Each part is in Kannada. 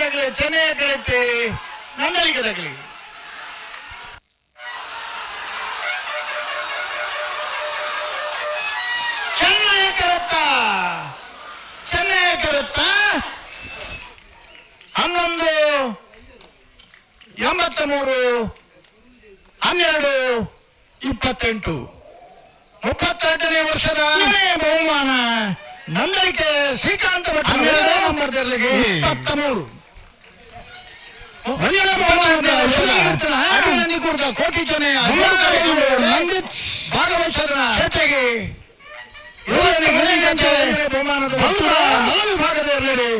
ತಗಲಿ ಚೆನ್ನೈ ಕರೆಕ್ಟ್ ಕರೆತೆ ತಗಲಿ ಚೆನ್ನೈ ಕರೆಕ್ಟ ಚೆನ್ನೈ ಕರೆಕ್ಟ ಹನ್ನೊಂದು ಎಂಬತ್ತ ಮೂರು ಹನ್ನೆರಡು, ಇಪ್ಪತ್ತೆಂಟು. ಮುಪ್ಪತ್ತೆಂಟನೇ ವರ್ಷದ ಬಹುಮಾನ? ನಂದಲಿಕೆ ಶ್ರೀಕಾಂತ ಮೂರು ಕೋಟಿ ಜನ ನಂದಿತ್ ಭಾಗವಹಿಸೋದನ ಜೊತೆಗೆ ಬಹುಮಾನದ ಹಲ ವಿಭಾಗದಲ್ಲಿ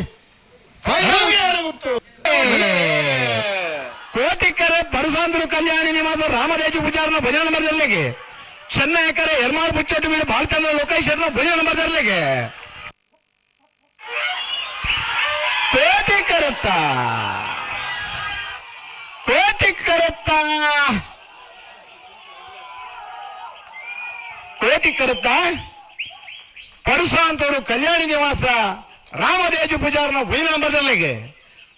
ಕೋಟಿಕರೆ ಪರಸಾಂದ್ರ ಕಲ್ಯಾಣಿ ನಿವಾಸ ರಾಮದೇಜಿ ಪೂಜಾರನ ಭಜನ ನಂಬರ್ದಲ್ಲಿಗೆ ಯಾಕಂದ್ರೆ ಎರ್ಮಾಳ್ ಮುಚ್ಚಟ್ಟು ಮೇಲೆ ಲೋಕೇಶ್ ಲೋಕೇಶ್ವರನ ಭಜನ ನಂಬರ್ದಲ್ಲಿಗೆ ಕೋಟಿ ಪೇಟಿ ಕೋಟಿ ಪೇಟಿ ಕೋಟಿ ಪರಸ ಅಂತವರು ಕಲ್ಯಾಣಿ ನಿವಾಸ, ರಾಮದೇಜು ಪೂಜಾರನ ಭೂಮಿ ನಂಬರ್ದಲ್ಲಿಗೆ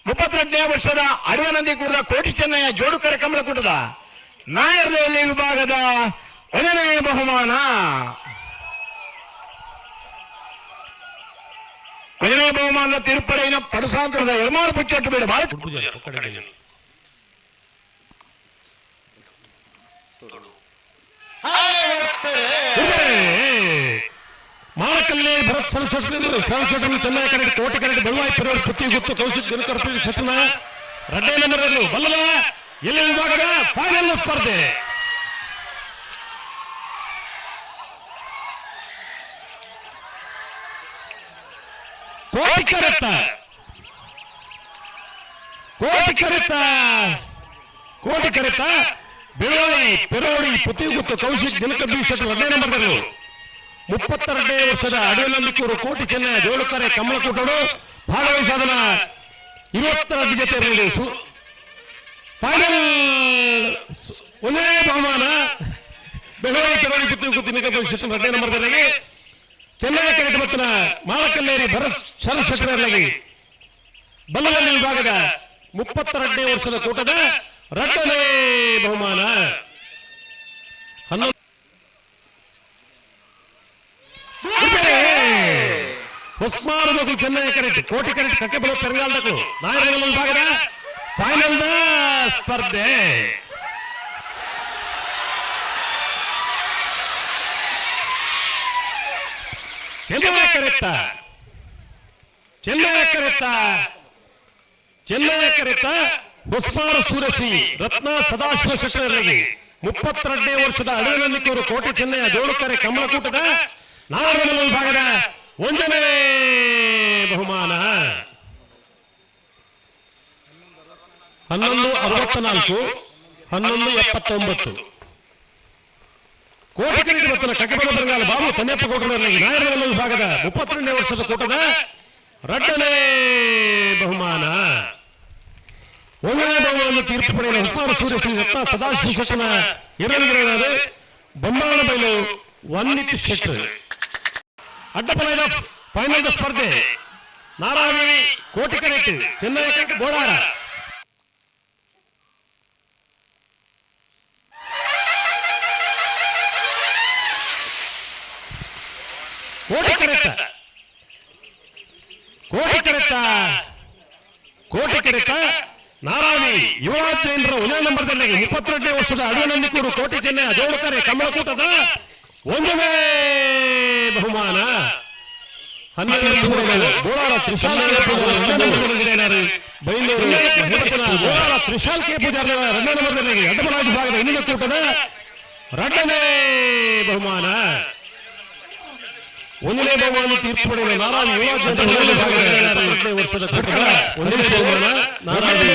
ಮುಪ್ಪತ್ತೆರಡನೇ ವರ್ಷದ ಅರಿವನಂದಿ ಕೂಡದ ಕೋಟಿ ಚೆನ್ನಯ್ಯ ಜೋಡು ಕಮಲ ಕೂಟದ ನಾಯರ್ದಲ್ಲಿ ವಿಭಾಗದ ಒಂದನೇ ಬಹುಮಾನ ಒಂದನೇ ಬಹುಮಾನದ ತಿರುಪಡೆಯಿನ ಪಡಸಾಂತರದ ಎರ್ಮಾಳು ಪುಚ್ಚಟ್ಟು ಬೇಡ ಬಾಳ ಮಾಳಕಲ್ಲಿ ಭರತ್ ಸರಸ್ವತಿ ಸರಸ್ವತಿ ಚೆನ್ನೈ ಕರೆಕ್ಟ್ ಕೋಟೆ ಕರೆಕ್ಟ್ ಬಲವಾಯಿ ಪೆರವರು ಪುತ್ತಿ ಗುತ್ತು ಕೌಶಿಕ್ ದಿನಕರ್ಪಿ ಸಚಿನ ಎರಡನೇ ನಂಬರ್ ಅನ್ನು ಬಲ್ಲದ ಎಲ್ಲಿ ವಿಭಾಗದ ಫೈನಲ್ ಸ್ಪರ್ಧೆ ಕೋಟಿ ಕರೆತ ಕೋಟಿ ಕರೆತ ಕೋಟಿ ಕರೆತ ಬೆಳವಾಯಿ ಪೆರೋಡಿ ಪುತಿ ಗುತ್ತು ಕೌಶಿಕ್ ದಿನಕ ಸಚಿವ ಎರಡನೇ ನಂಬರ್ ಮುಪ್ಪತ್ತೆರಡನೇ ವರ್ಷದ ಅಡವಿನಂಬಿಕೂರು ಕೋಟಿ ಚೆನ್ನ ಜೋಳುಕರೆ ಕಮಲಕೂಟರು. ಭಾಗವಹಿಸಾದನ ಇವತ್ತರ ಜೊತೆ ರೇಡಿಯೋ ಫೈನಲ್ ಒಂದೇ ಬಹುಮಾನ. ಬೆಳವಣಿಗೆ ಪೆರೋಡಿ ಪುತಿ ಗುತ್ತು ದಿನಕರ್ಪಿ ಸಚಿವ ಎರಡನೇ ನಂಬರ್ನಲ್ಲಿ ಚೆನ್ನೈ ಕರೆಕ್ಟ್ ಮತ್ತಿನ ಮಾಲಕಲ್ಲೇರಿ ಭರತ್ ಶರಶಕ್ರಲ್ಲಿ ಬಲ್ಲದಲ್ಲಿ ವಿಭಾಗದ ಮುಪ್ಪತ್ತೆರಡನೇ ವರ್ಷದ ಕೂಟದ ಎರಡನೇ ಬಹುಮಾನ. ಹನ್ನೊಂದು ಉಸ್ಮಾನ್ ಮಗು ಚೆನ್ನೈ ಕರೆಟ್ ಕೋಟಿ ಕರೆಟ್ ಕಕ್ಕೆ ಬರೋ ಪೆರಂಗಾಲ್ದಕ್ಕೂ ನಾಯಕರ ವಿಭಾಗದ ಫೈನಲ್ ಸ್ಪರ್ಧೆ. ಚೆನ್ನೈ ಕರೆಕ್ಟ ಚೆನ್ನಯ್ಯ ಕರೆತ್ತ ಚೆನ್ನಯ್ಯ ಕರೆಕ್ಟ ಉಸ್ಮಾನ್ ಸೂರಸಿ ರತ್ನ ಸದಾಶಿವ ಶೆಟ್ಟರಿಗೆ ಮುಪ್ಪತ್ತೆರಡನೇ ವರ್ಷದ ಅಡವಿನಲ್ಲಿಕ್ಕೂರು ಕೋಟೆ ಚೆನ್ನಯ್ಯ ಜೋಳುಕರೆ ಕಮಲಕೂಟದ ನಾಗರಮಲ ಭಾಗದ ಒಂದನೇ ಬಹುಮಾನ. ಹನ್ನೊಂದು ಅರವತ್ತ ನಾಲ್ಕು ಹನ್ನೊಂದು ಎಪ್ಪತ್ತೊಂಬತ್ತು. ಕೋಟೆ ಕರೆಕ್ಟ್ ಮತ್ತು ಕಕ್ಕಬಲ ಬರಂಗಾಲ ಬಾಬು ತನ್ನೆಪ್ಪ ಕೋಟರಲ್ಲಿ ನಾಗರಮಲ ವಿಭಾಗದ ಮುಪ್ಪತ್ತೆರಡನೇ ವರ್ಷದ ಕೂಟದ ಎರಡನೇ ಬಹುಮಾನ ಒಂದನೇ ಬಹುಮಾನ ತೀರ್ಪು ಪಡೆಯಲು ಹುಸ್ಮಾನ ಸೂರ್ಯಶ್ರೀ ರತ್ನ ಸದಾಶಿವ ಶೆಟ್ಟನ ಎರಡನೇ ಬೊಮ್ಮಾಳ ಬೈಲು ಒನ್ನಿತ್ ಶೆಟ್ಟರ್ ಅಡ್ಡಪಲದ ಫೈನಲ್ ಸ್ಪರ್ಧೆ ನಾರಾಯಣಿ ಕೋಟಿ ಕರೆಕ್ಟ್ ಚೆನ್ನೈ ಕರೆಕ್ಟ್ ಬೋಡಾರ ಕೋಟಿ ಕರೆಕ್ಟ್ ಕೋಟಿ ಕರೆಕ್ಟ ಕೋಟಿ ಕರೆಕ್ಟ ನಾರಾಯಣಿ ಯುವರಾಜ್ ಜೈನ್ರ ಒಂದೇ ನಂಬರ್ದಲ್ಲಿ ಇಪ್ಪತ್ತೆರಡನೇ ವರ್ಷದ ಅಡವನಂದಿಕೂರು ಕೋಟಿ ಚೆನ್ನೈ ಜೋಡಕರೆ ಕಮಲಕೂಟದ ಒಂದನೇ ಬಹುಮಾನ. ತ್ರಿಶಾಲ್ ಕೆ ಪೂಜಾರಿ ಎರಡನೇ ನಂಬರ್ನಲ್ಲಿ ಅಡ್ಡಮರಾಜ ಭಾಗದ ಇನ್ನೊಂದು ಕೂಟದ ಎರಡನೇ ಬಹುಮಾನ. ಒಂದನೇ ಬಹುಮಾನ ತೀರ್ಪು ಪಡೆಯಲು ನಾರಾಯಣ ಯುವರಾಜ್ ಜೈನ್ರ ಒಂದನೇ ಭಾಗದ ಎರಡನೇ ವರ್ಷದ ಕೂಟದ ಒಂದನೇ ಬಹುಮಾನ ನಾರಾಯಣ